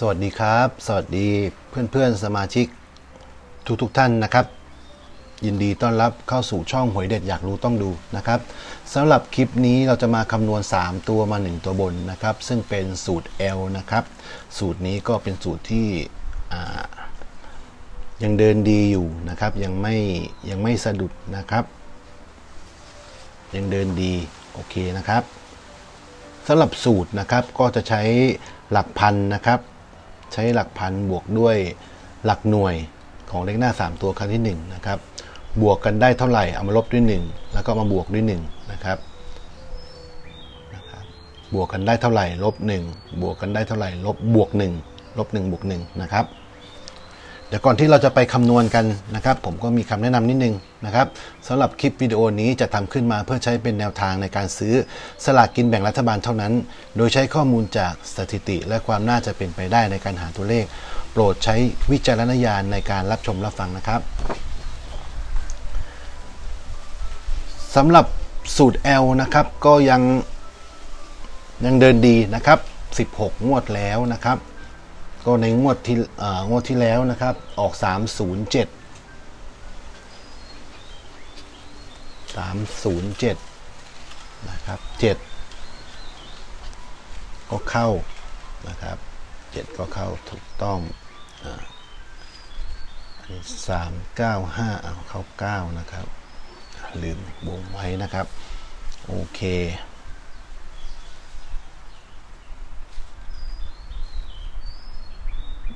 สวัสดีครับ สวัสดีเพื่อนๆสมาชิกทุกๆทท่านนะครับ ยินดีต้อนรับเข้าสู่ช่องหวยเด็ดอยากรู้ต้องดูนะครับสำหรับคลิปนี้เราจะมาคำนวณ 3 ตัวมา 1 ตัวบนนะครับ ซึ่งเป็นสูตร L นะครับ สูตรนี้ก็เป็นสูตรที่ยังเดินดีอยู่นะครับ ยังไม่ยังไม่สะดุดนะครับ ยังเดินดีโอเคนะครับสำหรับสูตรนะครับก็จะใช้หลักพันนะครับ ใช้หลักพันบวกด้วยหลักหน่วยของเลขหน้า 3 ตัวครั้งที่1นะครับบวกกันได้เท่าไหร่เอามาลบด้วย 1 แล้วก็มาบวกด้วย1นะครับนะครับบวกกันได้เท่าไหร่ลบ1บวกกันได้เท่าไหร่ลบบวก1ลบ1บวก1นะครับ เดี๋ยวก่อนที่เราจะไปคำนวณกันนะครับ ผมก็มีคำแนะนำนิดนึงนะครับสำหรับคลิปวิดีโอนี้จะทำขึ้นมาเพื่อใช้เป็นแนวทางในการซื้อสลากกินแบ่งรัฐบาลเท่านั้น โดยใช้ข้อมูลจากสถิติ และความน่าจะเป็นไปได้ในการหาตัวเลข โปรดใช้วิจารณญาณในการรับชมรับฟังนะครับสำหรับสูตร L นะครับก็ยังยังเดินดีนะครับ 16 งวดแล้วนะครับ ก็ในงวดที่งวดที่แล้วนะครับ ออก 307 307 นะครับ 7 ก็เข้านะครับ 7 ก็เข้าถูกต้องอ่าอันนี้395เอาเข้า9นะครับ ลืมวงไว้นะครับ โอเค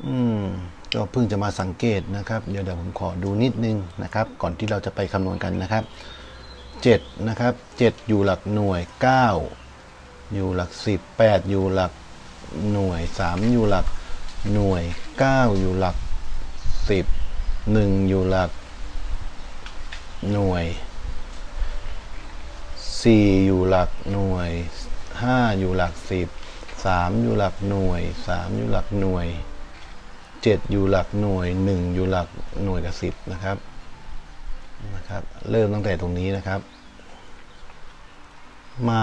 อืม ก็เพิ่งจะมาสังเกตนะครับเดี๋ยวเดี๋ยวผมขอดูนิดนึงนะครับ ก่อนที่เราจะไปคำนวณกันนะครับ7นะครับ7 อยู่หลักหน่วย 9 อยู่หลัก 10 8 อยู่หลักหน่วย 3 อยู่หลักหน่วย 9 อยู่หลัก 10 1 อยู่หลักหน่วย 4 อยู่หลักหน่วย 5 อยู่หลัก 10 3 อยู่หลักหน่วย 3 อยู่หลักหน่วย 7 อยู่หลักหน่วย 1 อยู่หลักหน่วยกับ10นะครับนะครับ เริ่มตั้งแต่ตรงนี้นะครับ มา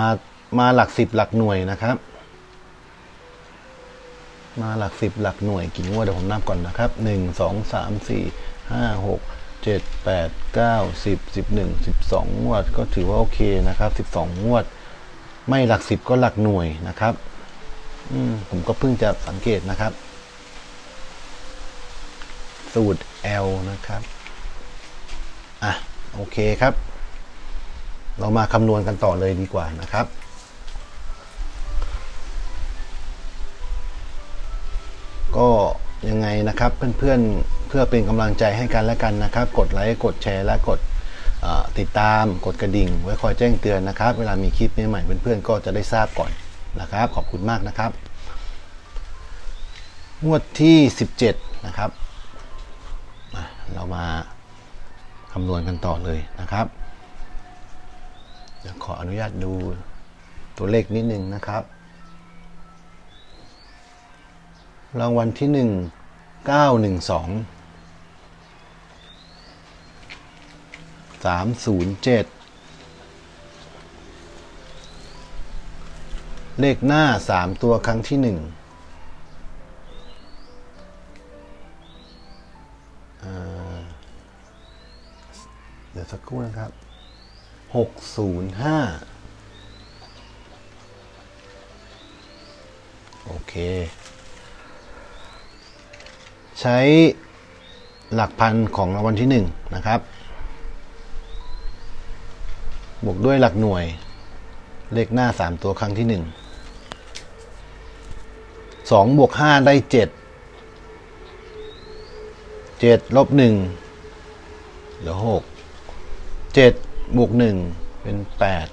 มาหลัก 10 หลักหน่วยนะครับ มาหลัก 10 หลักหน่วยกี่งวดเดี๋ยวผมนับก่อนนะครับ 1 2 3 4 5 6 7 8 9 10 11 12 งวด ก็ถือว่าโอเคนะครับ 12 งวด ไม่หลัก 10 ก็หลักหน่วยนะครับ อืมผมก็เพิ่งจะสังเกตนะครับ สูตร L นะครับ อะ โอเคครับ เรามาคำนวณกันต่อเลยดีกว่านะครับก็ยังไงนะครับเพื่อนๆเพื่อเป็นกำลังใจให้กันและกันนะครับ กดไลค์กดแชร์และกดติดตามกดกระดิ่ง ไว้คอยแจ้งเตือนนะครับ เวลามีคลิปใหม่ๆเพื่อนๆก็จะได้ทราบก่อนนะครับ ขอบคุณมากนะครับงวดที่ 17 นะครับ เรามาคำนวณกันต่อเลยนะครับขออนุญาตดูตัวเลขนิดนึงนะครับ รางวัลที่หนึ่งเก้าหนึ่งสองสามศูนย์เจ็ดเลขหน้าสามตัวครั้งที่หนึ่ง ดี๋ยวสักครู่นะครับหกศูนย์ห้าโอเค ใช้หลักพันของรางวัลที่หนึ่งนะครับ บวกด้วยหลักหน่วย เลขหน้าสามตัวครั้งที่หนึ่งสองบวกห้าได้เจ็ดเจ็ดลบหนึ่งเหลือหก เจ็ดบวกหนึ่งเป็นแปด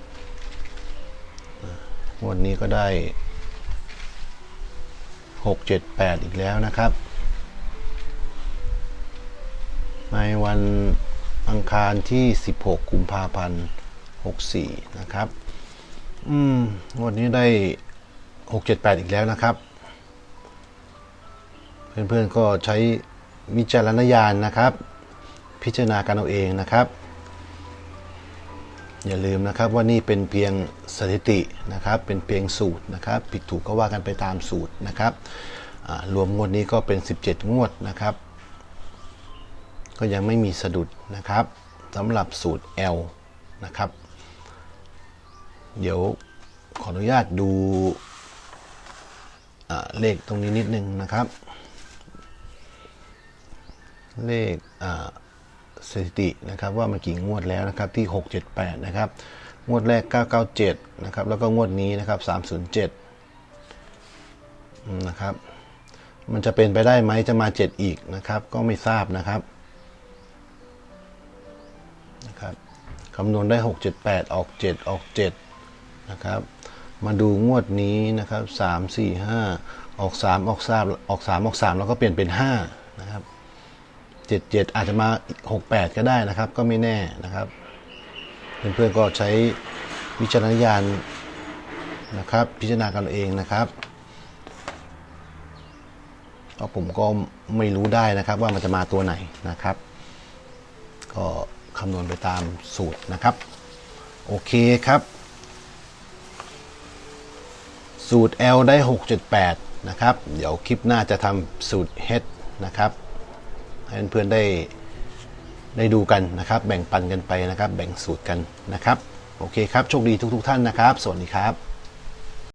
วันนี้ก็ได้หกเจ็ดแปดอีกแล้วนะครับ ในวันอังคารที่16กุมภาพันธ์64นะครับ อืม วันนี้ได้678อีกแล้วนะครับ เพื่อนๆก็ใช้วิจารณญาณนะครับ พิจารณากันเอาเองนะครับ อย่าลืมนะครับว่านี่เป็นเพียงสถิตินะครับ เป็นเพียงสูตรนะครับ ผิดถูกก็ว่ากันไปตามสูตรนะครับรวมงวดนี้ก็เป็น 17 งวดนะครับ ก็ยังไม่มีสะดุดนะครับสำหรับสูตร L นะครับ เดี๋ยวขออนุญาตดูเลขตรงนี้นิดนึงนะครับ เลข สถิตินะครับว่ามันกี่งวดแล้วนะครับที่ 678 นะครับ งวดแรก 997 นะครับ แล้วก็งวดนี้นะครับ 307 นะครับ มันจะเป็นไปได้ไหมจะมา 7 อีกนะครับ ก็ไม่ทราบนะครับนะครับคำนวณได้ 6 7 8 ออก 7 ออก 7 นะครับ มาดูงวดนี้นะครับ 3 4 5 ออก 3 ออก3ออก 3 ออก 3 แล้วก็เปลี่ยนเป็น 5 นะครับ 77 อาจจะมา 68 ก็ได้นะครับ ก็ไม่แน่นะครับ เพื่อนๆก็ใช้วิจารณญาณนะครับ พิจารณากันเอาเองนะครับเพราะผมก็ไม่รู้ได้นะครับว่ามันจะมาตัวไหนนะครับ ก็คำนวณไปตามสูตรนะครับ โอเคครับ สูตร L ได้ 6.8 นะครับ เดี๋ยวคลิปหน้าจะทำสูตร H นะครับ ให้เพื่อนๆได้ได้ดูกันนะครับ แบ่งปันกันไปนะครับ แบ่งสูตรกันนะครับ โอเคครับ โชคดีทุก ๆ ท่านนะครับ สวัสดีครับ